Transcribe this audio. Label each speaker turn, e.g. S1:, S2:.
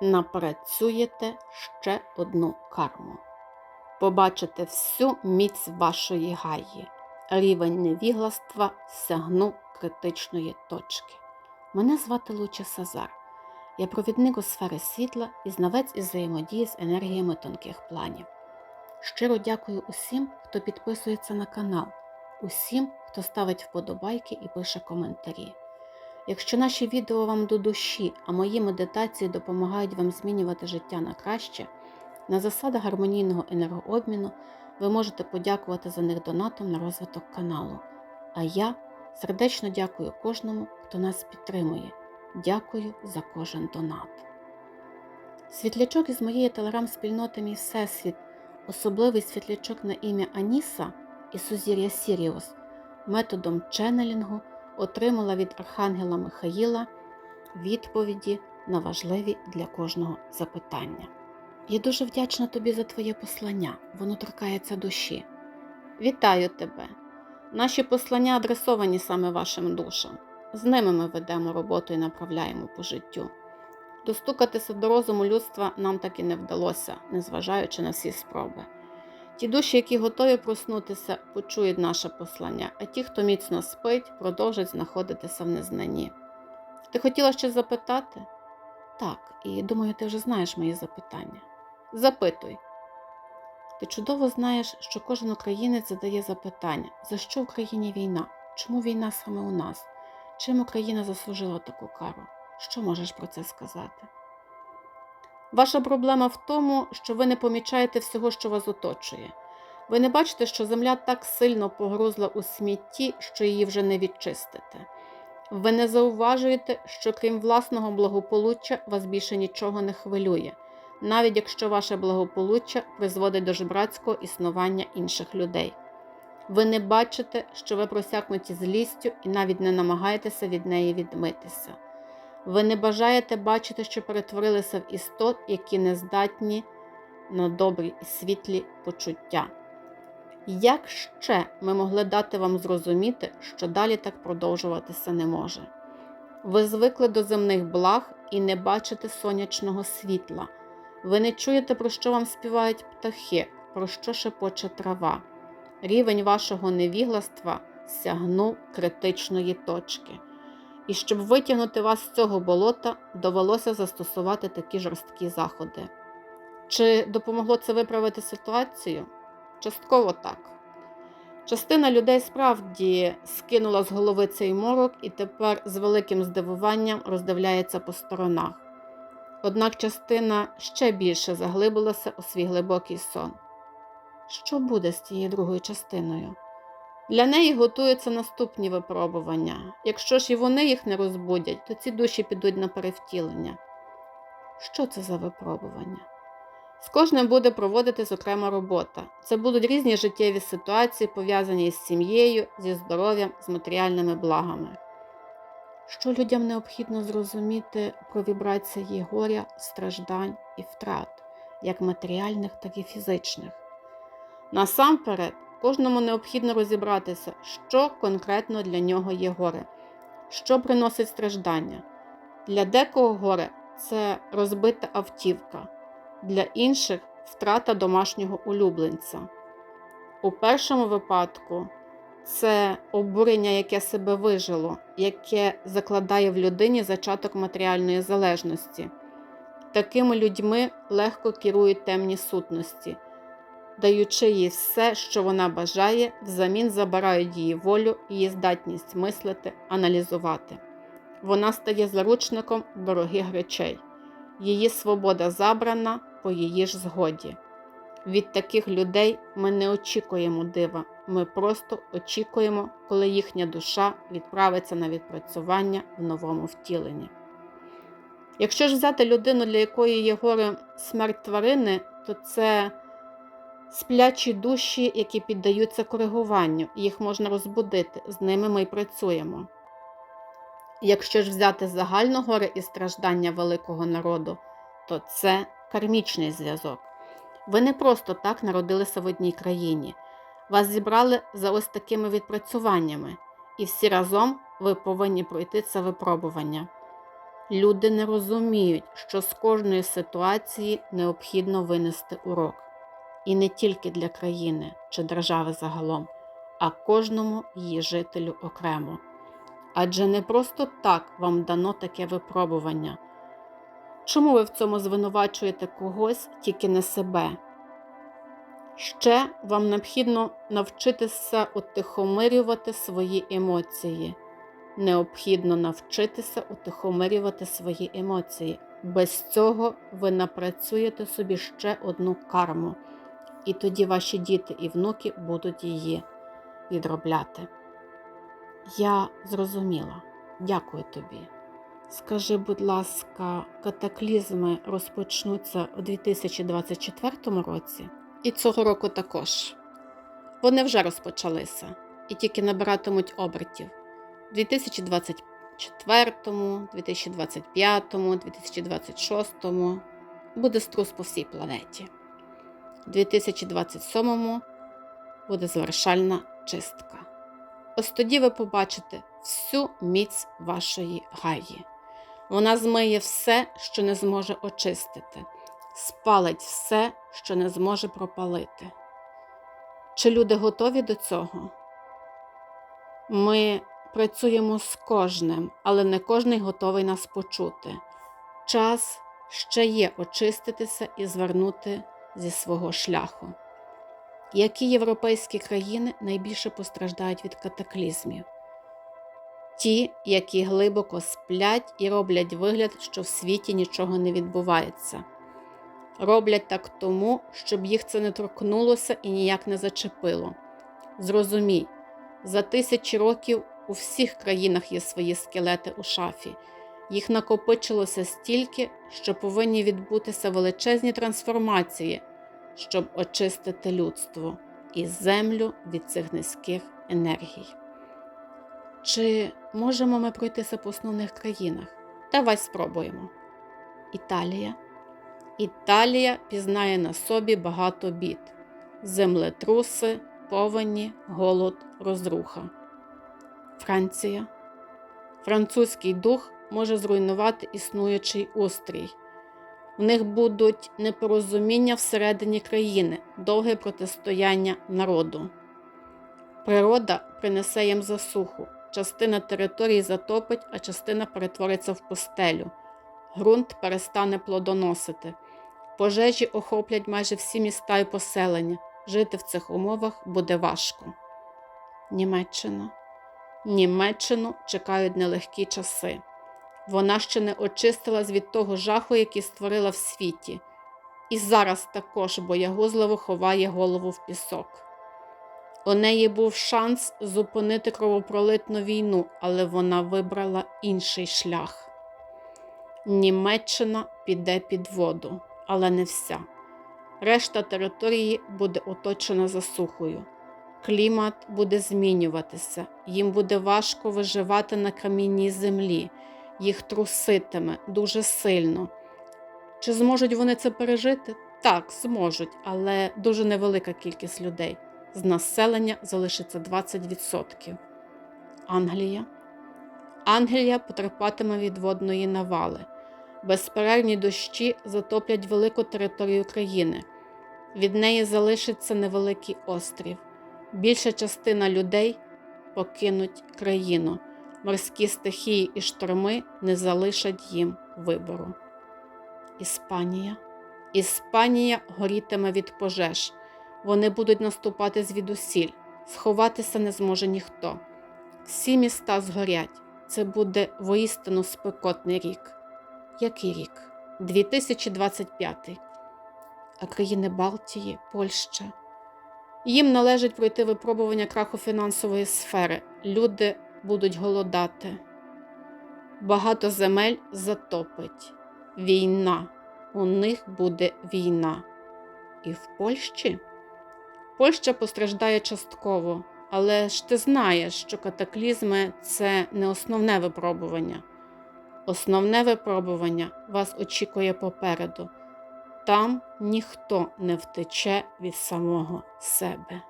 S1: напрацюєте ще одну карму. Побачите всю міць вашої гаї. Рівень невігластва сягнув критичної точки. Мене звати Луча Сазар. Я провідник у сфери світла і знавець із взаємодії з енергіями тонких планів. Щиро дякую усім, хто підписується на канал, усім, хто ставить вподобайки і пише коментарі. Якщо наші відео вам до душі, а мої медитації допомагають вам змінювати життя на краще, на засадах гармонійного енергообміну ви можете подякувати за них донатом на розвиток каналу. А я сердечно дякую кожному, хто нас підтримує. Дякую за кожен донат. Світлячок із моєї телеграм-спільноти Мій Всесвіт, особливий світлячок на ім'я Аніса і Сузір'я Сіріус, методом ченнелінгу отримала від Архангела Михаїла відповіді на важливі для кожного запитання. Я дуже вдячна тобі за твоє послання, воно торкається душі. Вітаю тебе! Наші послання адресовані саме вашим душам. З ними ми ведемо роботу і направляємо по життю. Достукатися до розуму людства нам так і не вдалося, незважаючи на всі спроби. Ті душі, які готові проснутися, почують наше послання, а ті, хто міцно спить, продовжать знаходитися в незнанні. Ти хотіла щось запитати? Так, і думаю, ти вже знаєш мої запитання. Запитуй. Ти чудово знаєш, що кожен українець задає запитання, за що в Україні війна? Чому війна саме у нас? Чим Україна заслужила таку кару? Що можеш про це сказати? Ваша проблема в тому, що ви не помічаєте всього, що вас оточує. Ви не бачите, що земля так сильно погрузла у смітті, що її вже не відчистите. Ви не зауважуєте, що крім власного благополуччя вас більше нічого не хвилює, навіть якщо ваше благополуччя призводить до жебрацького існування інших людей. Ви не бачите, що ви просякнуті злістю і навіть не намагаєтеся від неї відмитися. Ви не бажаєте бачити, що перетворилися в істот, які не здатні на добрі і світлі почуття. Як ще ми могли дати вам зрозуміти, що далі так продовжуватися не може? Ви звикли до земних благ і не бачите сонячного світла. Ви не чуєте, про що вам співають птахи, про що шепоче трава. Рівень вашого невігластва сягнув критичної точки. І щоб витягнути вас з цього болота, довелося застосувати такі жорсткі заходи. Чи допомогло це виправити ситуацію? Частково так. Частина людей справді скинула з голови цей морок і тепер з великим здивуванням роздивляється по сторонах. Однак частина ще більше заглибилася у свій глибокий сон. Що буде з тією другою частиною? Для неї готуються наступні випробування. Якщо ж і вони їх не розбудять, то ці душі підуть на перевтілення. Що це за випробування? З кожним буде проводитись окрема робота. Це будуть різні життєві ситуації, пов'язані з сім'єю, зі здоров'ям, з матеріальними благами. Що людям необхідно зрозуміти про вібрації горя, страждань і втрат, як матеріальних, так і фізичних. Насамперед, кожному необхідно розібратися, що конкретно для нього є горе, що приносить страждання. Для декого горе це розбита автівка, для інших втрата домашнього улюбленця. У першому випадку це обурення, яке себе вижило, яке закладає в людині зачаток матеріальної залежності. Такими людьми легко керують темні сутності даючи їй все, що вона бажає, взамін забирають її волю, її здатність мислити, аналізувати. Вона стає заручником дорогих речей, її свобода забрана по її ж згоді. Від таких людей ми не очікуємо дива, ми просто очікуємо, коли їхня душа відправиться на відпрацювання в новому втіленні. Якщо ж взяти людину, для якої є горе смерть тварини, то це Сплячі душі, які піддаються коригуванню, їх можна розбудити, з ними ми й працюємо. Якщо ж взяти загально горе і страждання великого народу, то це кармічний зв'язок. Ви не просто так народилися в одній країні, вас зібрали за ось такими відпрацюваннями, і всі разом ви повинні пройти це випробування. Люди не розуміють, що з кожної ситуації необхідно винести урок. І не тільки для країни чи держави загалом, а кожному її жителю окремо. Адже не просто так вам дано таке випробування. Чому ви в цьому звинувачуєте когось, тільки не себе? Ще вам необхідно навчитися утихомирювати свої емоції. Необхідно навчитися утихомирювати свої емоції. Без цього ви напрацюєте собі ще одну карму, і тоді ваші діти і внуки будуть її відробляти. Я зрозуміла. Дякую тобі. Скажи, будь ласка, катаклізми розпочнуться у 2024 році? І цього року також. Вони вже розпочалися і тільки набиратимуть обертів. У 2024, 2025, 2026 буде струс по всій планеті. У 2027 буде завершальна чистка. Ось тоді ви побачите всю міць вашої гаї. Вона змиє все, що не зможе очистити, спалить все, що не зможе пропалити. Чи люди готові до цього? Ми працюємо з кожним, але не кожний готовий нас почути. Час ще є очиститися і звернути зі свого шляху. Які європейські країни найбільше постраждають від катаклізмів? Ті, які глибоко сплять і роблять вигляд, що в світі нічого не відбувається. Роблять так тому, щоб їх це не торкнулося і ніяк не зачепило. Зрозумій, за тисячі років у всіх країнах є свої скелети у шафі. Їх накопичилося стільки, що повинні відбутися величезні трансформації, щоб очистити людство і землю від цих низьких енергій. Чи можемо ми пройтися по основних країнах? Давай спробуємо. Італія. Італія пізнає на собі багато бід: землетруси, повені, голод, розруха. Франція. Французький дух може зруйнувати існуючий устрій. В них будуть непорозуміння всередині країни, довге протистояння народу. Природа принесе їм засуху, частина території затопить, а частина перетвориться в пустелю. Грунт перестане плодоносити. Пожежі охоплять майже всі міста і поселення. Жити в цих умовах буде важко. Німеччина. Німеччину чекають нелегкі часи. Вона ще не очистилась від того жаху, який створила в світі, і зараз також боягузливо ховає голову в пісок. У неї був шанс зупинити кровопролитну війну, але вона вибрала інший шлях. Німеччина піде під воду, але не вся. Решта території буде оточена засухою. Клімат буде змінюватися, їм буде важко виживати на камінній землі, їх труситиме дуже сильно. Чи зможуть вони це пережити? Так, зможуть, але дуже невелика кількість людей. З населення залишиться 20%. Англія. Англія потерпатиме від водної навали. Безперервні дощі затоплять велику територію країни. Від неї залишиться невеликий острів. Більша частина людей покинуть країну. Морські стихії і шторми не залишать їм вибору. Іспанія. Іспанія горітиме від пожеж. Вони будуть наступати звідусіль. Сховатися не зможе ніхто. Всі міста згорять. Це буде воістину спекотний рік. Який рік? 2025. А країни Балтії, Польща. Їм належить пройти випробування краху фінансової сфери. Люди будуть голодати. Багато земель затопить. Війна. У них буде війна. І в Польщі? Польща постраждає частково, але ж ти знаєш, що катаклізми це не основне випробування. Основне випробування вас очікує попереду. Там ніхто не втече від самого себе.